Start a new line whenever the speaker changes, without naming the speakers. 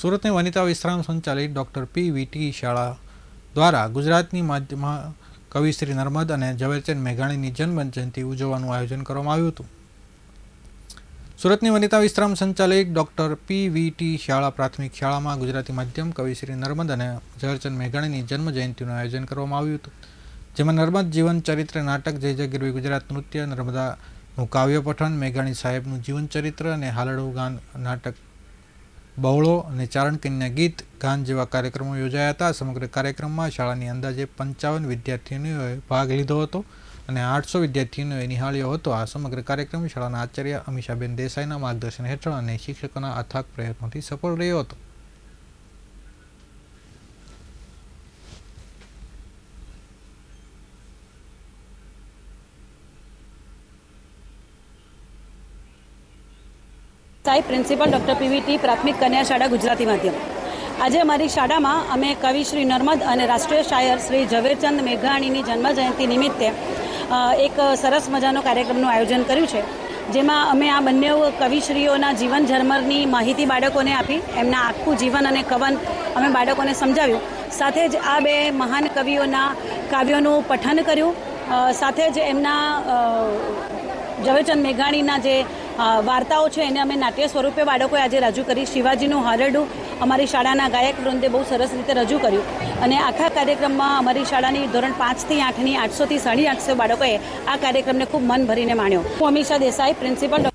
સુરતની વનિતા વિશ્રામ સંચાલિત ડૉક્ટર પી વીટી શાળા દ્વારા ગુજરાતની માધ્યમમાં કવિશ્રી નર્મદ અને ઝવેરચંદ મેઘાણીની જન્મ જયંતિ ઉજવવાનું આયોજન કરવામાં આવ્યું હતું. સુરતની વનિતા વિશ્રામ સંચાલિત ડૉક્ટર પી વીટી શાળા પ્રાથમિક શાળામાં ગુજરાતી માધ્યમ કવિશ્રી નર્મદ અને ઝવેરચંદ મેઘાણીની જન્મ જયંતિનું આયોજન કરવામાં આવ્યું હતું. જેમાં નર્મદ જીવન ચરિત્ર નાટક જય જય ગુજરાત નૃત્ય, નર્મદાનું કાવ્ય પઠન મેઘાણી સાહેબનું જીવન ચરિત્ર અને હાલડું ગાન નાટક બહોળો અને ચારણ કન્યા ગીત, ગાન જેવા કાર્યક્રમો યોજાયા હતા. સમગ્ર કાર્યક્રમમાં શાળાની અંદાજે પંચાવન વિદ્યાર્થીનીઓએ ભાગ લીધો હતો અને આઠસો વિદ્યાર્થીઓએ નિહાળ્યો હતો. આ સમગ્ર કાર્યક્રમ શાળાના આચાર્ય અમીષાબેન દેસાઈના માર્ગદર્શન હેઠળ અને શિક્ષકોના અથાગ પ્રયત્નોથી સફળ રહ્યો હતો.
સાહેબ, પ્રિન્સિપલ ડૉક્ટર પીવીટી પ્રાથમિક કન્યા શાળા ગુજરાતી માધ્યમ. આજે અમારી શાળામાં અમે કવિ શ્રી નર્મદ અને રાષ્ટ્રીય શાયર શ્રી ઝવેરચંદ મેઘાણીની જન્મજયંતિ નિમિત્તે એક સરસ મજાનો કાર્યક્રમનું આયોજન કર્યું છે, જેમાં અમે આ બંને કવિશ્રીઓના જીવન ઝરમરની માહિતી બાળકોને આપી, એમના આખું જીવન અને કવન અમે બાળકોને સમજાવ્યું. સાથે જ આ બે મહાન કવિઓના કાવ્યોનું પઠન કર્યું. સાથે જ એમના ઝવેરચંદ મેઘાણીના જે વાર્તાઓ છે, એને અમે નાટ્ય સ્વરૂપે બાળકોએ આજે રજૂ કરી. શિવાજીનું હરડું અમારી શાળાના ગાયક વૃંદે બહુ સરસ રીતે રજૂ કર્યું. અને આખા કાર્યક્રમમાં અમારી શાળાની ધોરણ પાંચથી આઠની આઠસોથી સાડી આઠસો બાળકોએ આ કાર્યક્રમને ખૂબ મન ભરીને માણ્યો. હું અમીષા દેસાઈ, પ્રિન્સિપલ